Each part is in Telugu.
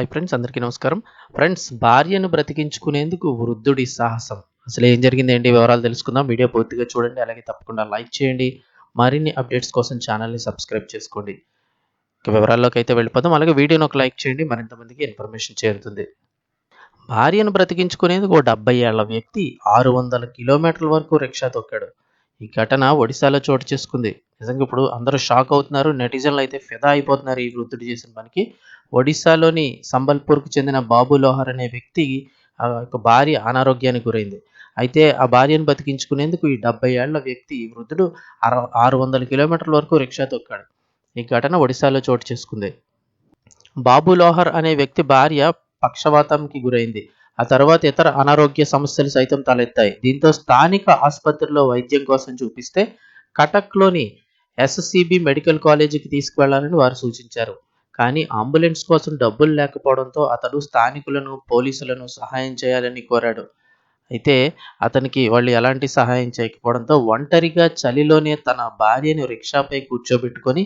హాయ్ ఫ్రెండ్స్ అందరికీ నమస్కారం. ఫ్రెండ్స్ భార్యను బ్రతికించుకునేందుకు వృద్ధుడి సాహసం. అసలు ఏం జరిగింది ఏంటి వివరాలు తెలుసుకుందాం. వీడియో పూర్తిగా చూడండి. అలాగే తప్పకుండా లైక్ చేయండి. మరిన్ని అప్డేట్స్ కోసం ఛానల్ని సబ్స్క్రైబ్ చేసుకోండి. ఇక వివరాల్లోకి అయితే వెళ్ళిపోదాం. అలాగే వీడియోని ఒక లైక్ చేయండి. మరింత మందికి ఇన్ఫర్మేషన్ చేరుతుంది. భార్యను బ్రతికించుకునేందుకు ఓ డెబ్బై ఏళ్ళ వ్యక్తి ఆరు వందల కిలోమీటర్ల వరకు రిక్షా తొక్కాడు. ఈ ఘటన ఒడిశాలో చోటు చేసుకుంది. నిజంగా ఇప్పుడు అందరూ షాక్ అవుతున్నారు. నెటిజన్లు అయితే ఫిదా అయిపోతున్నారు ఈ వృద్ధుడు చేసిన పనికి. ఒడిశాలోని సంబల్పూర్కు చెందిన బాబు లోహర్ అనే వ్యక్తి ఆ యొక్క భార్య అనారోగ్యానికి గురైంది. అయితే ఆ భార్యను బతికించుకునేందుకు ఈ డెబ్బై ఏళ్ళ వ్యక్తి ఈ వృద్ధుడు ఆరు వందల కిలోమీటర్ల వరకు రిక్షా తొక్కాడు. ఈ ఘటన ఒడిశాలో చోటు చేసుకుంది. బాబు లోహర్ అనే వ్యక్తి భార్య పక్షవాతంకి గురైంది. ఆ తర్వాత ఇతర అనారోగ్య సమస్యలు సైతం తలెత్తాయి. దీంతో స్థానిక ఆసుపత్రిలో వైద్యం కోసం చూపిస్తే కటక్లోని ఎస్సిబి మెడికల్ కాలేజీకి తీసుకువెళ్ళాలని వారు సూచించారు. కానీ అంబులెన్స్ కోసం డబ్బులు లేకపోవడంతో అతడు స్థానికులను పోలీసులను సహాయం చేయాలని కోరాడు. అయితే అతనికి వాళ్ళు ఎలాంటి సహాయం చేయకపోవడంతో ఒంటరిగా చలిలోనే తన భార్యను రిక్షాపై కూర్చోబెట్టుకొని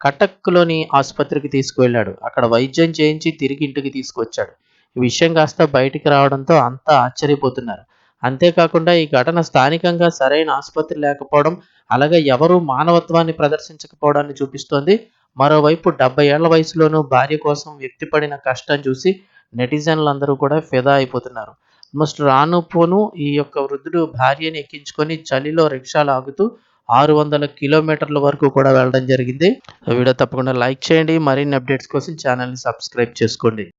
కటక్లోని ఆసుపత్రికి తీసుకువెళ్ళాడు. అక్కడ వైద్యం చేయించి తిరిగి ఇంటికి తీసుకొచ్చాడు ఈ విషయం కాస్త బయటికి రావడంతో అంతా ఆశ్చర్యపోతున్నారు. అంతేకాకుండా ఈ ఘటన స్థానికంగా సరైన ఆసుపత్రి లేకపోవడం అలాగే ఎవరూ మానవత్వాన్ని ప్రదర్శించకపోవడాన్ని చూపిస్తోంది. మరోవైపు డెబ్బై ఏళ్ళ వయసులోనూ భార్య కోసం వ్యక్తిపడిన కష్టం చూసి నెటిజన్లందరూ కూడా ఫిదా అయిపోతున్నారు. ఆల్మోస్ట్ రాను పోను ఈ యొక్క వృద్ధుడు భార్యని ఎక్కించుకొని చలిలో రిక్షాలు ఆగుతూ ఆరు వందల కిలోమీటర్ల వరకు కూడా వెళ్ళడం జరిగింది. వీడియో తప్పకుండా లైక్ చేయండి. మరిన్ని అప్డేట్స్ కోసం ఛానల్ని సబ్స్క్రైబ్ చేసుకోండి.